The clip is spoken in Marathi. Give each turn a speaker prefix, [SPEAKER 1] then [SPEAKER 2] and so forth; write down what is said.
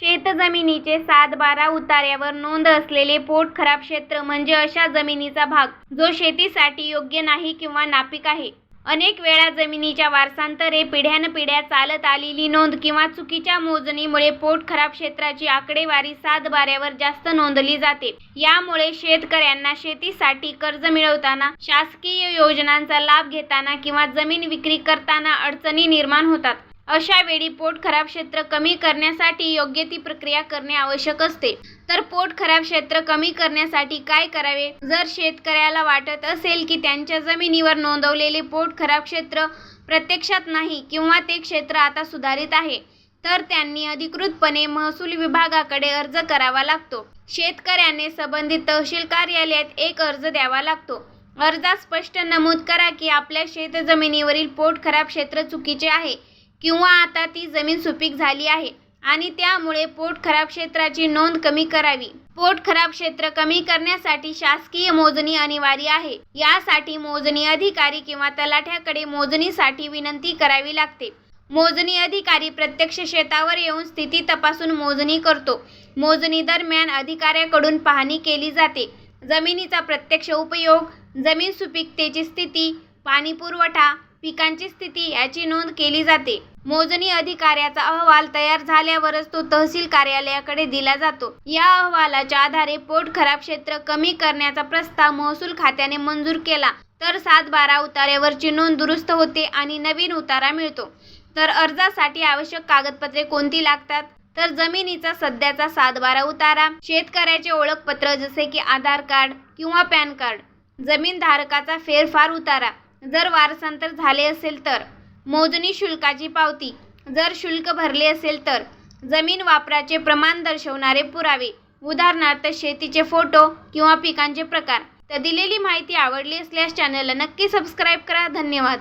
[SPEAKER 1] शेतजमिनीचे सात बारा उतार्यावर नोंद असलेले पोट खराब क्षेत्र म्हणजे अशा जमिनीचा भाग जो शेतीसाठी योग्य नाही किंवा नापीक आहे. अनेक वेळा जमिनीच्या वारसांतरे पिढ्यानपिढ्या चालत आलेली नोंद किंवा चुकीच्या मोजणीमुळे पोट खराब क्षेत्राची आकडेवारी सात बाऱ्यावर जास्त नोंदली जाते. यामुळे शेतकऱ्यांना शेतीसाठी कर्ज मिळवताना शासकीय योजनांचा लाभ घेताना किंवा जमीन विक्री करताना अडचणी निर्माण होतात. अशा वेळी पोट खराब क्षेत्र कमी करण्यासाठी योग्य ती प्रक्रिया करणे आवश्यक असते. तर पोट खराब क्षेत्र कमी करण्यासाठी काय करावे? जर शेतकऱ्याला वाटत असेल की त्यांच्या जमिनीवर नोंदवलेले पोट खराब क्षेत्र प्रत्यक्षात नाही किंवा ते क्षेत्र आता सुधारित आहे तर त्यांनी अधिकृतपणे महसूल विभागाकडे अर्ज करावा लागतो. शेतकऱ्याने संबंधित तहसील कार्यालयात एक अर्ज द्यावा लागतो. अर्जात स्पष्ट नमूद करा की आपल्या शेतजमिनीवरील पोट खराब क्षेत्र चुकीचे आहे. किंवा आता ती जमीन सुपीक झाली आहे आणि त्यामुळे पोट खराब क्षेत्राची नोंद कमी करावी. पोट खराब क्षेत्र कमी करण्यासाठी शासकीय मोजणी अनिवार्य आहे. यासाठी मोजणी अधिकारी किंवा तलाठ्याकडे मोजणीसाठी विनंती करावी लागते. मोजणी अधिकारी प्रत्यक्ष शेतावर येऊन स्थिती तपासून मोजणी करतो. मोजणी दरम्यान अधिकाऱ्याकडून पाहणी केली जाते. जमिनीचा प्रत्यक्ष उपयोग जमीन सुपीकतेची स्थिती पाणी पुरवठा पिकांची स्थिती याची नोंद केली जाते. मोजणी अधिकाऱ्याचा अहवाल तयार झाल्यावरच तो तहसील कार्यालयाकडे दिला जातो. या अहवालाच्या आधारे पोट खराब क्षेत्र कमी करण्याचा प्रस्ताव महसूल खात्याने मंजूर केला. तर सात बारा उतार्यावरची नोंद दुरुस्त होते आणि नवीन उतारा मिळतो. तर अर्जासाठी आवश्यक कागदपत्रे कोणती लागतात? तर जमिनीचा सध्याचा सात बारा उतारा शेतकऱ्याचे ओळखपत्र जसे की आधार कार्ड किंवा पॅन कार्ड जमीन धारकाचा फेरफार उतारा जर वारसांतर झाले असेल तर मोजणी शुल्काची पावती. जर शुल्क भरले असेल तर जमीन वापराचे प्रमाण दर्शवणारे पुरावे. उदाहरणार्थ शेतीचे फोटो किंवा पिकांचे प्रकार. तर दिलेली माहिती आवडली असल्यास चॅनलला नक्की सबस्क्राईब करा. धन्यवाद.